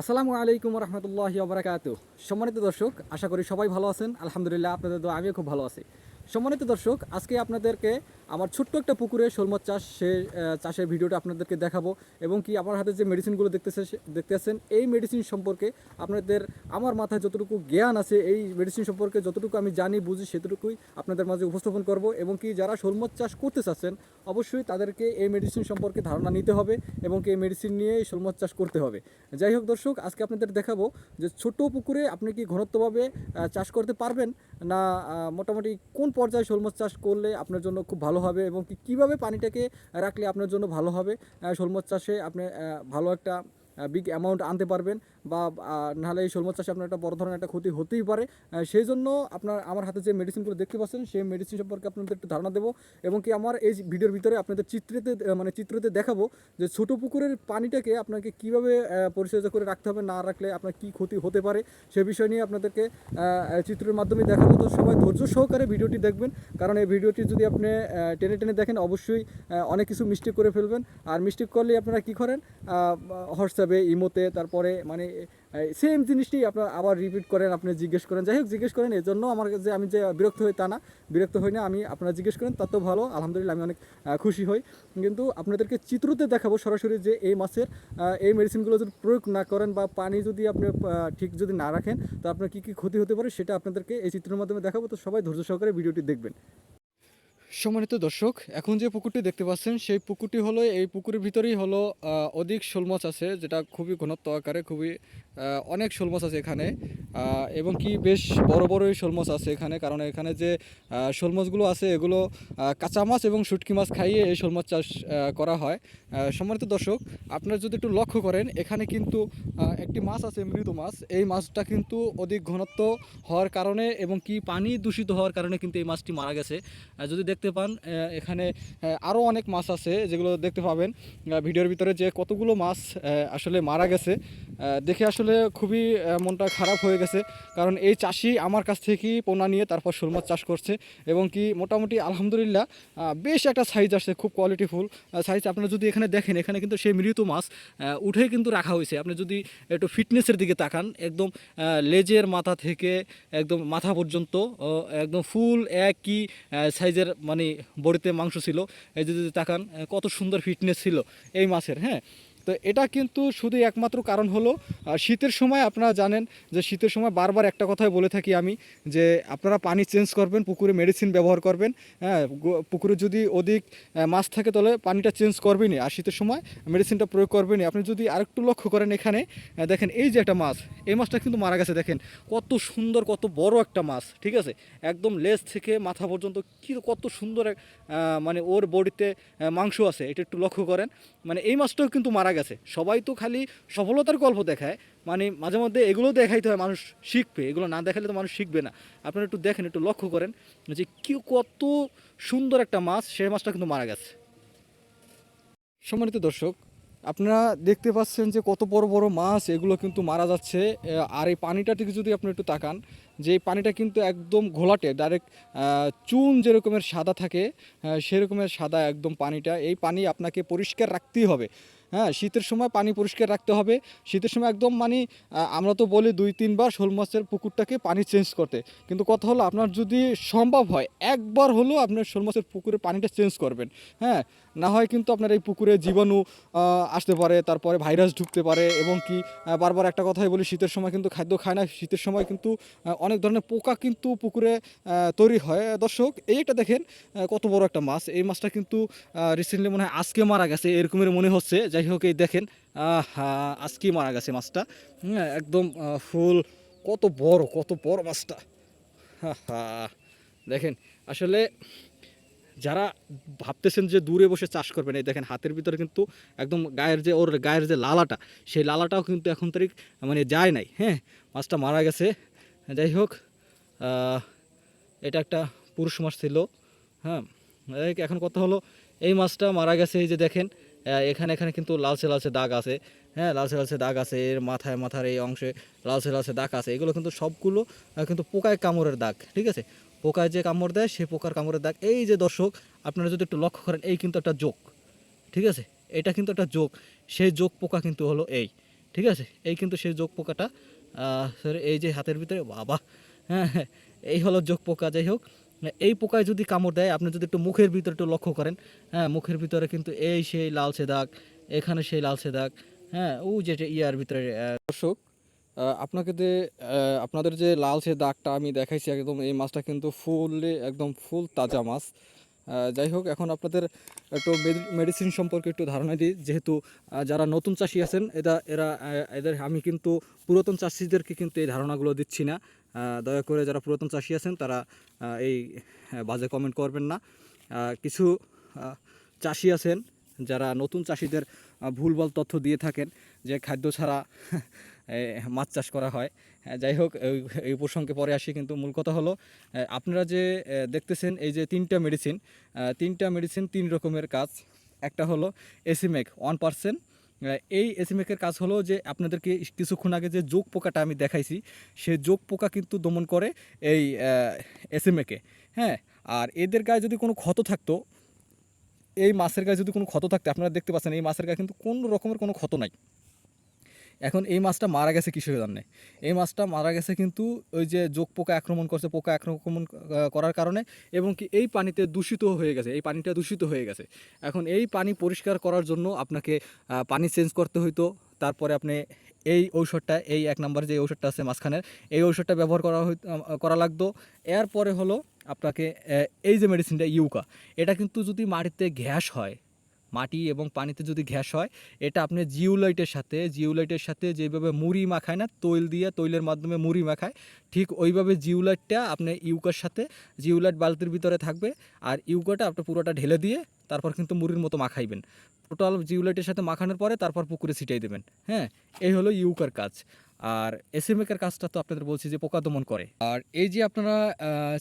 আসসালামু আলাইকুম রহমতুল্লাহ ওবরাকাত সম্মানিত দর্শক, আশা করি সবাই ভালো আছেন। আলহামদুলিল্লাহ, আপনাদের তো আমিও খুব ভালো আছি। সম্মানিত দর্শক, আজকে আপনাদেরকে আমার ছোট্ট একটা পুকুরে শোল মাছ চাষ সে চাষের ভিডিওটা আপনাদেরকে দেখাবো এবং কি আমার হাতে যে মেডিসিনগুলো দেখতেছে দেখতেছেন, এই মেডিসিন সম্পর্কে আপনাদের, আমার মাথায় যতটুকু জ্ঞান আছে, এই মেডিসিন সম্পর্কে যতটুকু আমি জানি, বুঝি, সেতটুকুই আপনাদের মাঝে উপস্থাপন করব এবং কি যারা শোল মাছ চাষ করতে চাচ্ছেন, অবশ্যই তাদেরকে এই মেডিসিন সম্পর্কে ধারণা নিতে হবে এবং কি এই মেডিসিন নিয়ে শোল মাছ চাষ করতে হবে। যাই হোক দর্শক, আজকে আপনাদের দেখাবো যে ছোট পুকুরে আপনি কি ঘনত্বভাবে চাষ করতে পারবেন না মোটামুটি কোন পর্যায়ে শোল মাছ চাষ করলে আপনার জন্য খুব ভালো হবে এবং কীভাবে পানিটাকে রাখলে আপনার জন্য ভালো হবে? শোলমাছ শোল মাছ চাষে আপনি ভালো একটা বিগ অ্যামাউন্ট আনতে পারবেন। বা নাহলে এই শোল মাছ চাষে আপনার একটা বড় ধরনের একটা ক্ষতি হতেই পারে। সেই জন্য আপনার, আমার হাতে যে মেডিসিনগুলো দেখতে পাচ্ছেন, সেই মেডিসিন সম্পর্কে আপনাদের একটু ধারণা দেবো এবং কি আমার এই ভিডিওর ভিতরে আপনাদের চিত্রেতে মানে চিত্রতে দেখাবো যে ছোটো পুকুরের পানিটাকে আপনাকে কীভাবে পরিচর্যা করে রাখতে হবে, না রাখলে আপনার কী ক্ষতি হতে পারে, সে বিষয় নিয়ে আপনাদেরকে চিত্রের মাধ্যমে দেখাবো। তো সবাই ধৈর্য সহকারে ভিডিওটি দেখবেন, কারণ এই ভিডিওটি যদি আপনি টেনে টেনে দেখেন, অবশ্যই অনেক কিছু মিস্টেক করে ফেলবেন। আর মিস্টেক করলে আপনারা কি করেন হোয়াটসঅ্যাপে, ইমোতে, তারপরে মানে সেম জিনিসটি আপনার আবার রিপিট করেন, আপনি জিজ্ঞেস করেন। যাই হোক, জিজ্ঞেস করেন এই জন্য আমার যে আমি যে বিরক্ত হই তা না। বিরক্ত হই না, আমি আপনারা জিজ্ঞেস করেন তাতেও ভালো, আলহামদুলিল্লাহ আমি অনেক খুশি হই। কিন্তু আপনাদেরকে চিত্রতে দেখাবো সরাসরি যে এই মাছের এই মেডিসিনগুলো যদি প্রয়োগ না করেন বা পানি যদি আপনি ঠিক যদি না রাখেন, তো আপনার কী কী ক্ষতি হতে পারে সেটা আপনাদেরকে এই চিত্রের মাধ্যমে দেখাবো। তো সবাই ধৈর্য সহকারে ভিডিওটি দেখবেন। সম্মানিত দর্শক, এখন যে পুকুরটি দেখতে পাচ্ছেন, সেই পুকুরটি হলো, এই পুকুরের ভিতরেই হলো অধিক শোল মাছ আছে, যেটা খুবই ঘনত্ব আকারে, খুবই অনেক শোল মাছ আছে এখানে। এবং কি বেশ বড় বড়ই শোল মাছ আছে এখানে, কারণ এখানে যে শোল মাছগুলো আছে, এগুলো কাঁচা মাছ এবং শুটকি মাছ খাইয়ে এই শোল মাছ চাষ করা হয়। সম্মানিত দর্শক, আপনারা যদি একটু লক্ষ্য করেন, এখানে কিন্তু একটি মাছ আছে, মৃত মাছ। এই মাছটা কিন্তু অধিক ঘনত্ব হওয়ার কারণে এবং কি পানি দূষিত হওয়ার কারণে কিন্তু এই মাছটি মারা গেছে। যদি দেখতে পান এখানে আরও অনেক মাছ আছে যেগুলো দেখতে পাবেন। ভিডিওর ভিতরে যে কতগুলো মাছ আসলে মারা গেছে দেখে আসলে খুবই মনটা খারাপ হয়ে গেছে। কারণ এই চাষি আমার কাছ থেকেই পোনা নিয়ে তারপর শোল মাছ চাষ করছে এবং কি মোটামুটি আলহামদুলিল্লাহ বেশ একটা সাইজ আসছে, খুব কোয়ালিটিফুল সাইজ আপনারা যদি এখানে দেখেন, এখানে কিন্তু সেই মৃত মাছ উঠেই কিন্তু রাখা হয়েছে। আপনি যদি একটু ফিটনেসের দিকে তাকান, একদম লেজের মাথা থেকে একদম মাথা পর্যন্ত একদম ফুল একই সাইজের মানে বড়িতে মাংস ছিল। এই যদি তাকান কত সুন্দর ফিটনেস ছিল এই মাছের হ্যাঁ? তো এটা কিন্তু শুধু একমাত্র কারণ হলো শীতের সময় আপনারা জানেন যে শীতের সময় বারবার একটা কথাই বলে থাকি আমি যে আপনারা পানি চেঞ্জ করবেন, পুকুরে মেডিসিন ব্যবহার করবেন হ্যাঁ পুকুরে যদি অধিক মাছ থাকে তাহলে পানিটা চেঞ্জ করবেনই। আর শীতের সময় মেডিসিনটা প্রয়োগ করবেনই। আপনি যদি আরেকটু লক্ষ্য করেন এখানে দেখেন এই যে একটা মাছ, এই মাছটা কিন্তু মারা গেছে, দেখেন। কত সুন্দর, কত বড় একটা মাছ, ঠিক আছে? একদম লেজ থেকে মাথা পর্যন্ত কি কত সুন্দর মানে ওর বডিতে মাংস আছে, এটা একটু লক্ষ্য করেন। মানে এই মাছটাও কিন্তু মারা গেছে। সবাই তো খালি সফলতার গল্প দেখায়। মানে মাঝে মধ্যে এগুলো দেখাইতে হয় মানুষ শিখবে। এগুলো না দেখালে তো মানুষ শিখবে না। আপনারা একটু দেখেন, একটু লক্ষ্য করেন যে কি কত সুন্দর একটা মাছ সেই মাছটা কিন্তু মারা গেছে। সম্মানিত দর্শক, আপনারা দেখতে পাচ্ছেন যে কত বড় বড় মাছ এগুলো কিন্তু মারা যাচ্ছে। আর এই পানিটা থেকে যদি আপনি একটু তাকান, যে এই পানিটা কিন্তু একদম ঘোলাটে ডাইরেক্ট চুন যেরকমের সাদা থাকে সেরকমের সাদা একদম পানিটা। এই পানি আপনাকে পরিষ্কার রাখতেই হবে। হ্যাঁ শীতের সময় পানি পরিষ্কার রাখতে হবে। শীতের সময় একদম মানে আমরা তো বলি দুই, তিনবার শোল মাছের পুকুরটাকে পানি চেঞ্জ করতে। কিন্তু কথা হলো আপনার যদি সম্ভব হয়, একবার হলেও আপনার শোল মাছের পুকুরে পানিটা চেঞ্জ করবেন। হ্যাঁ না হয় কিন্তু আপনার এই পুকুরে জীবাণু আসতে পারে, তারপরে ভাইরাস ঢুকতে পারে এবং কি বারবার একটা কথাই বলি, শীতের সময় কিন্তু খাদ্য খায় না। শীতের সময় কিন্তু অনেক ধরনের পোকা কিন্তু পুকুরে তৈরি হয়। দর্শক এই একটা দেখেন কত বড় একটা মাছ। এই মাছটা কিন্তু রিসেন্টলি মনে হয় আজকে মারা গেছে, এরকমের মনে হচ্ছে। যাই হোক এই দেখেন আহা, আজকেই মারা গেছে মাছটা? হ্যাঁ একদম ফুল কত বড় কত বড় মাছটা। দেখেন আসলে যারা ভাবতেছেন যে দূরে বসে চাষ করবেন এই দেখেন হাতের ভিতরে কিন্তু একদম গায়ের যে ওর গায়ের যে লালাটা সেই লালাটাও কিন্তু এখন তারিখ মানে যায় নাই। হ্যাঁ মাছটা মারা গেছে। যাই হোক এটা একটা পুরুষ মাছ ছিল। হ্যাঁ এখন কথা হলো এই মাছটা মারা গেছে এই যে দেখেন এখানে এখানে কিন্তু লালচে লালচে দাগ আছে। হ্যাঁ লালচে লালচে দাগ আছে এর মাথায় মাথার এই অংশে লালচে লালচে দাগ আছে। এগুলো কিন্তু সবগুলো কিন্তু পোকায় কামড়ের দাগ ঠিক আছে? পোকায় যে কামড় দেয় সেই পোকার কামড়ের দাগ। এই যে দর্শক আপনারা যদি একটু লক্ষ্য করেন এই কিন্তু একটা যোগ ঠিক আছে? এটা কিন্তু একটা যোগ। সেই যোগ পোকা কিন্তু হলো এই ঠিক আছে? এই কিন্তু সেই যোগ পোকাটা এই যে হাতের ভিতরে বাবা হ্যাঁ, এই হলো যোগ পোকা যাই হোক। এই পোকায় যদি কামড় দেয়, আপনি যদি একটু মুখের ভিতরে একটু লক্ষ্য করেন হ্যাঁ মুখের ভিতরে কিন্তু এই সেই লালচে দাগ এখানে সেই লালচে দাগ হ্যাঁ ও যে ইয়ার ভিতরে দর্শক আপনাকে যে আপনাদের যে লালচে দাগটা আমি দেখাইছি একদম, এই মাছটা কিন্তু ফুললি, একদম ফুল তাজা মাছ। যাই হোক, এখন আপনাদের একটু মেডিসিন সম্পর্কে একটু ধারণা দিই, যেহেতু যারা নতুন চাষি আছেন, এরা এরা এদের, আমি কিন্তু পুরাতন চাষিদেরকে কিন্তু এই ধারণাগুলো দিচ্ছি না। দয়া করে যারা পুরাতন চাষি আছেন তারা এই বাজে কমেন্ট করবেন না। কিছু চাষি আছেন যারা নতুন চাষিদের আহ, ভুলভাল তথ্য দিয়ে থাকেন যে খাদ্য ছাড়া মাছ চাষ করা হয়। যাই হোক এই প্রসঙ্গে পরে আসি কিন্তু মূল কথা হলো আপনারা যে দেখতেছেন এই যে তিনটা মেডিসিন তিনটা মেডিসিন তিন রকমের কাজ। একটা হলো এসিমেক ওয়ান পার্সেন্ট এই এসিমেকের কাজ হলো যে আপনাদেরকে কিছুক্ষণ আগে যে যোগ পোকাটা আমি দেখাইছি সে যোগ পোকা কিন্তু দমন করে এই এসিমেকে হ্যাঁ আর এদের গায়ে যদি কোনো ক্ষত থাকতো, এই মাছের গায়ে যদি কোনো ক্ষত থাকতো, আপনারা দেখতে পাচ্ছেন, এই মাছের গায়ে কিন্তু কোনো রকমের কোনো ক্ষত নাই। এখন এই মাছটা মারা গেছে কিসের জানে এই মাছটা মারা গেছে কিন্তু ওই যে যোগ পোকা আক্রমণ করছে, পোকা আক্রমণ করার কারণে এবং কি এই পানিতে দূষিত হয়ে গেছে, এই পানিটা দূষিত হয়ে গেছে। এখন এই পানি পরিষ্কার করার জন্য আপনাকে পানি চেঞ্জ করতে হইতো। তারপরে আপনি এই ঔষধটা, এই এক নম্বর যে ঔষধটা আছে মাঝখানের, এই ঔষধটা ব্যবহার করা করা লাগতো। এরপরে হলো আপনাকে এই যে মেডিসিনটা ইউকা, এটা কিন্তু যদি মাটিতে গ্যাস হয় মাটি এবং পানিতে যদি গ্যাস হয়, এটা আপনি জিওলাইটের সাথে জিওলাইটের সাথে যেভাবে মুড়ি মাখায় না, তৈল দিয়ে, তৈলের মাধ্যমে মুড়ি মাখায়, ঠিক ওইভাবে জিওলাইটটা আপনি ইউকার সাথে জিওলাইট বালতির ভিতরে থাকবে আর ইউকাটা আপনি পুরোটা ঢেলে দিয়ে তারপর কিন্তু মুড়ির মতো মাখাইবেন। টোটাল জিওলাইটের সাথে মাখানোর পরে তারপর পুকুরে ছিটাই দেবেন। হ্যাঁ এই হলো ইউকার কাজ। আর এসএমএকের কাজটা তো আপনাদের বলছি যে পোকা দমন করে। আর এই যে আপনারা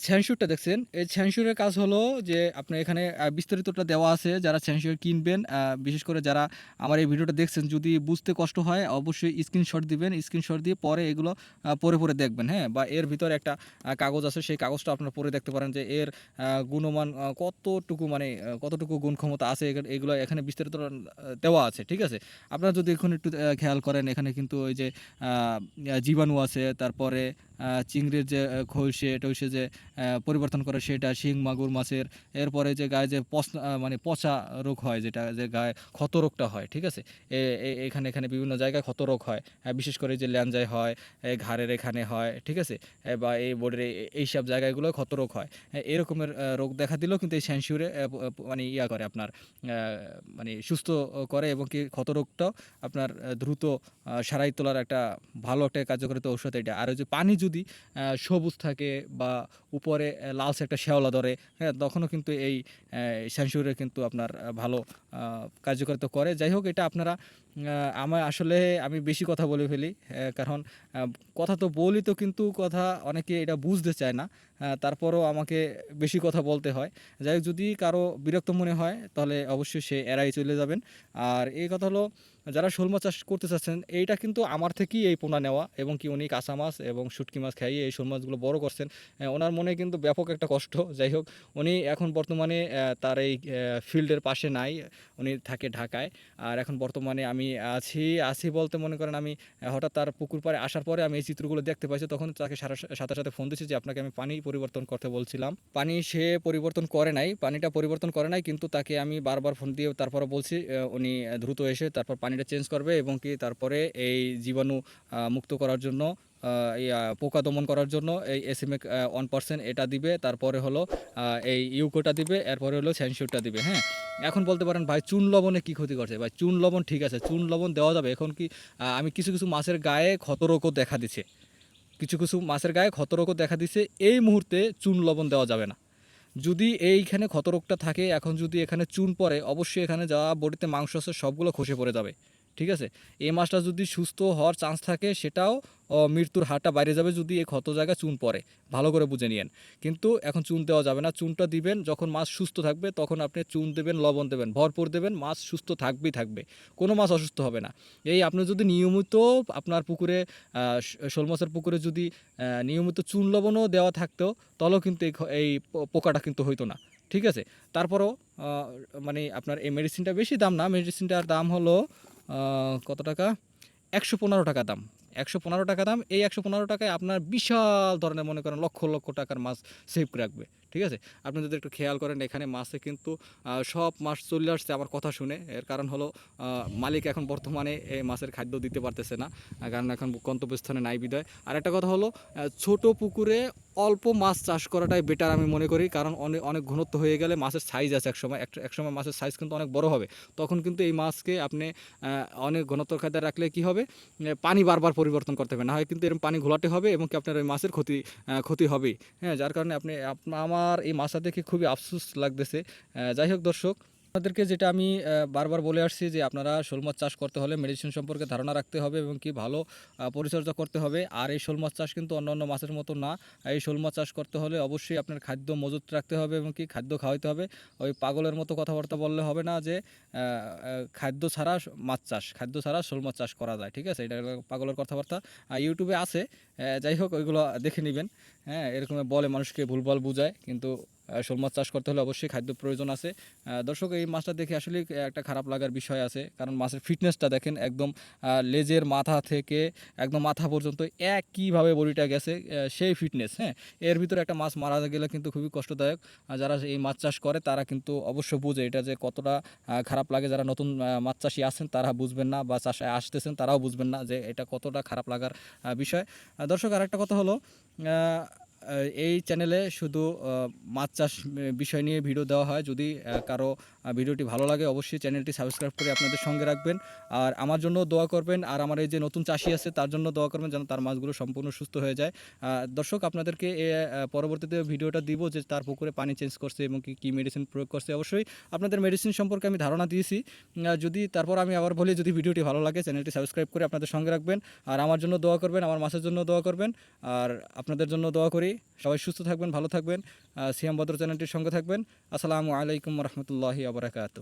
ছ্যানসুরটা দেখছেন, এই ছ্যানসুরের কাজ হলো যে আপনার এখানে বিস্তারিতটা দেওয়া আছে, যারা ছ্যানসুর কিনবেন বিশেষ করে যারা আমার এই ভিডিওটা দেখছেন, যদি বুঝতে কষ্ট হয়, অবশ্যই স্ক্রিনশট দিবেন স্ক্রিনশট দিয়ে পরে এগুলো পরে পরে দেখবেন হ্যাঁ? বা এর ভিতরে একটা কাগজ আছে, সেই কাগজটা আপনারা পরে দেখতে পারেন যে এর গুণমান কতটুকু মানে কতটুকু গুণ ক্ষমতা আছে এগুলো- এখানে বিস্তারিত দেওয়া আছে, ঠিক আছে? আপনারা যদি এখন একটু খেয়াল করেন, এখানে কিন্তু ওই যে জীবাণু আছে তারপরে চিংড়ির যে খৈসে টৈসে যে পরিবর্তন করে সেটা শিং, মাগুর, মাছের, এরপরে যে গায়ে যে পচ মানে পচা রোগ হয় যেটা, যে গায়ে ক্ষত রোগটা হয়, ঠিক আছে? এখানে এখানে বিভিন্ন জায়গায় ক্ষত রোগ হয়। বিশেষ করে যে ল্যাঞ্জায় হয় ঘাড়ের এখানে হয়, ঠিক আছে? বা এই বোর্ডের এইসব জায়গাগুলো ক্ষত রোগ হয়। এরকমের রোগ দেখা দিলেও কিন্তু এই স্যানসিউরে মানে ইয়া করে আপনার মানে সুস্থ করে এবং কি ক্ষত রোগটাও আপনার দ্রুত সারাই তোলার একটা ভালো একটা কার্যকারিতা ঔষধ এটা। আর ওই যে পানি যদি সবুজ থাকে বা উপরে লালসে একটা শ্যাওলা ধরে হ্যাঁ তখনও কিন্তু এই স্যানসিউরে কিন্তু আপনার ভালো কার্যকারিতা করে। যাই হোক, এটা আপনারা আমার আসলে আমি বেশি কথা বলে ফেলি কারণ কথা তো বলি তো কিন্তু কথা অনেকে এটা বুঝতে চায় না তারপরও আমাকে বেশি কথা বলতে হয়। যাই হোক, যদি কারও বিরক্ত মনে হয়, তাহলে অবশ্যই সে এড়াই চলে যাবেন। আর এই কথা হলো, যারা শোল মাছ চাষ করতে চাচ্ছেন, এইটা কিন্তু আমার থেকেই এই পোনা নেওয়া, এবং কি উনি কাঁচা মাছ এবং শুটকি মাছ খাইয়ে এই শোল মাছগুলো বড় করছেন ওনার মনে কিন্তু ব্যাপক একটা কষ্ট। যাই হোক, উনি এখন বর্তমানে তার এই ফিল্ডের পাশে নাই, উনি থাকে ঢাকায়। আর এখন বর্তমানে আমি আছি আছি বলতে মনে করেন আমি, হঠাৎ তার পুকুর পাড়ে আসার পরে আমি এই চিত্রগুলো দেখতে পাইছি, তখন তাকে সাথে সাথে ফোন দিয়েছি যে আপনাকে আমি পানি পরিবর্তন করতে বলছিলাম। পানি সে পরিবর্তন করে নাই, পানিটা পরিবর্তন করে নাই, কিন্তু তাকে আমি বারবার ফোন দিয়ে তারপরে বলছি উনি দ্রুত এসে তারপর পানিটা চেঞ্জ করবে এবং কি তারপরে এই জীবাণু মুক্ত করার জন্য পোকা দমন করার জন্য এই এসএমএ ওয়ান পার্সেন্ট এটা দিবে, তারপরে হলো এই ইউকোটা দিবে, এরপরে হলো স্যানশিউরটা দিবে হ্যাঁ? এখন বলতে পারেন, ভাই, চুন লবণে কী ক্ষতি করছে? ভাই, চুন লবণ ঠিক আছে, চুন লবণ দেওয়া যাবে। এখন কি আমি কিছু কিছু মাছের গায়ে ক্ষতরোগও দেখা দিচ্ছে। কিছু কিছু মাছের গায়ে ক্ষতরোগও দেখা দিচ্ছে। এই মুহূর্তে চুন লবণ দেওয়া যাবে না। যদি এইখানে ক্ষতরোগটা থাকে, এখন যদি এখানে চুন পড়ে, অবশ্যই এখানে যা বডিতে মাংস আছে সবগুলো খসে পড়ে যাবে। ঠিক আছে? এই মাছটা যদি সুস্থ হওয়ার চান্স থাকে, সেটাও মৃত্যুর হারটা বাইরে যাবে যদি এই ক্ষত জায়গায় চুন পড়ে। ভালো করে বুঝে নিয়েন। কিন্তু এখন চুন দেওয়া যাবে না। চুনটা দিবেন, যখন মাছ সুস্থ থাকবে, তখন আপনি চুন দেবেন, লবণ দেবেন। ভরপুর দেবেন মাছ সুস্থ থাকবেই থাকবে। কোনো মাছ অসুস্থ হবে না। এই আপনি যদি নিয়মিত আপনার পুকুরে শোল মাছের পুকুরে যদি নিয়মিত চুন লবণও দেওয়া থাকতো তাহলেও কিন্তু এই পোকাটা কিন্তু হইতো না। ঠিক আছে? তারপরও মানে আপনার এই মেডিসিনটা বেশি দাম না। মেডিসিনটার দাম হলো কত টাকা? একশো পনেরো টাকা দাম। একশো পনেরো টাকা দাম, এই একশো পনেরো টাকায় আপনার বিশাল ধরনের, মনে করেন, লক্ষ লক্ষ টাকার মাছ সেভ রাখবে, ঠিক আছে? আপনি যদি একটু খেয়াল করেন, এখানে মাছে কিন্তু সব মাছ চলে আসছে আমার কথা শুনে। এর কারণ হলো মালিক এখন বর্তমানে এই মাছের খাদ্য দিতে পারতেছে না, কারণ এখন গন্তব্যস্থানে নাই বিদায়। আর একটা কথা হলো ছোট পুকুরে অল্প মাছ চাষ করাটাই বেটার আমি মনে করি। কারণ অনেক অনেক ঘনত্ব হয়ে গেলে মাছের সাইজ আছে একসময়। এক, একসময় মাছের সাইজ কিন্তু অনেক বড় হবে। তখন কিন্তু এই মাছকে আপনি অনেক ঘনত্ব খাদ্য রাখলে কি হবে? পানি বারবার পরিবর্তন করতে হবে। না হয় কিন্তু এরকম পানি ঘোলাটে হবে এবং কি আপনার ওই মাছের ক্ষতি ক্ষতি হবেই। হ্যাঁ যার কারণে আপনি, আপ- আমার এই মাছটা দেখে খুবই আফসোস লাগতেছে। যাই হোক দর্শক আপনাদেরকে যেটা আমি বারবার বলে আসছি যে আপনারা শোল মাছ চাষ করতে হলে মেডিসিন সম্পর্কে ধারণা রাখতে হবে এবং কি ভালো পরিচর্যা করতে হবে। আর এই শোল মাছ চাষ কিন্তু অন্যান্য মাছের মতো না। এই শোল মাছ চাষ করতে হলে অবশ্যই আপনার খাদ্য মজুত রাখতে হবে এবং কি খাদ্য খাওয়াইতে হবে। ওই পাগলের মতো কথাবার্তা বললে হবে না যে খাদ্য ছাড়া মাছ চাষ, খাদ্য ছাড়া শোল মাছ চাষ করা যায়, ঠিক আছে? এটা পাগলের কথাবার্তা। ইউটিউবে আছে যাই হোক, ওইগুলো দেখে নেবেন। হ্যাঁ এরকম বলে মানুষকে ভুলভাল বুঝায়, কিন্তু শোল মাছ চাষ করতে হলে অবশ্যই খাদ্য প্রয়োজন আছে। দর্শক, এই মাছটা দেখে আসলে একটা খারাপ লাগার বিষয় আছে, কারণ মাছের ফিটনেসটা দেখেন একদম লেজের মাথা থেকে একদম মাথা পর্যন্ত একইভাবে বডিটা গেছে সেই ফিটনেস হ্যাঁ? এর ভিতরে একটা মাছ মারা গেলে কিন্তু খুবই কষ্টদায়ক। যারা এই মাছ চাষ করে, তারা কিন্তু অবশ্য বুঝে এটা যে কতটা খারাপ লাগে। যারা নতুন মাছ চাষি আছেন, তারা বুঝবেন না বা চাষে আসতেছেন, তারাও বুঝবেন না যে এটা কতটা খারাপ লাগার বিষয়। দর্শক, আরেকটা কথা হলো এই চ্যানেলে শুধু মাছ চাষ বিষয় নিয়ে ভিডিও দেওয়া হয়। যদি কারও ভিডিওটি ভালো লাগে অবশ্যই চ্যানেলটি সাবস্ক্রাইব করে আপনাদের সঙ্গে রাখবেন। আর আমার জন্য দোয়া করবেন, আর আমার এই যে নতুন চাষি আছে তার জন্য দোয়া করবেন যেন তার মাছগুলো সম্পূর্ণ সুস্থ হয়ে যায়। দর্শক, আপনাদেরকে পরবর্তীতে ভিডিওটা দিব যে তার পুকুরে পানি চেঞ্জ করছে এবং কি, কী মেডিসিন প্রয়োগ করছে। অবশ্যই আপনাদের মেডিসিন সম্পর্কে আমি ধারণা দিয়েছি। যদি, তারপর আমি আবার বলি, যদি ভিডিওটি ভালো লাগে চ্যানেলটি সাবস্ক্রাইব করে আপনাদের সঙ্গে রাখবেন। আর আমার জন্য দোয়া করবেন, আমার মাছের জন্য দোয়া করবেন। আর আপনাদের জন্য দোয়া করি। সবাই সুস্থ থাকবেন, ভালো থাকবেন। সিয়াম বদর চ্যানেলটির সঙ্গে থাকবেন। আসসালামু আলাইকুম রহমতুল্লাহি আবরাকাতু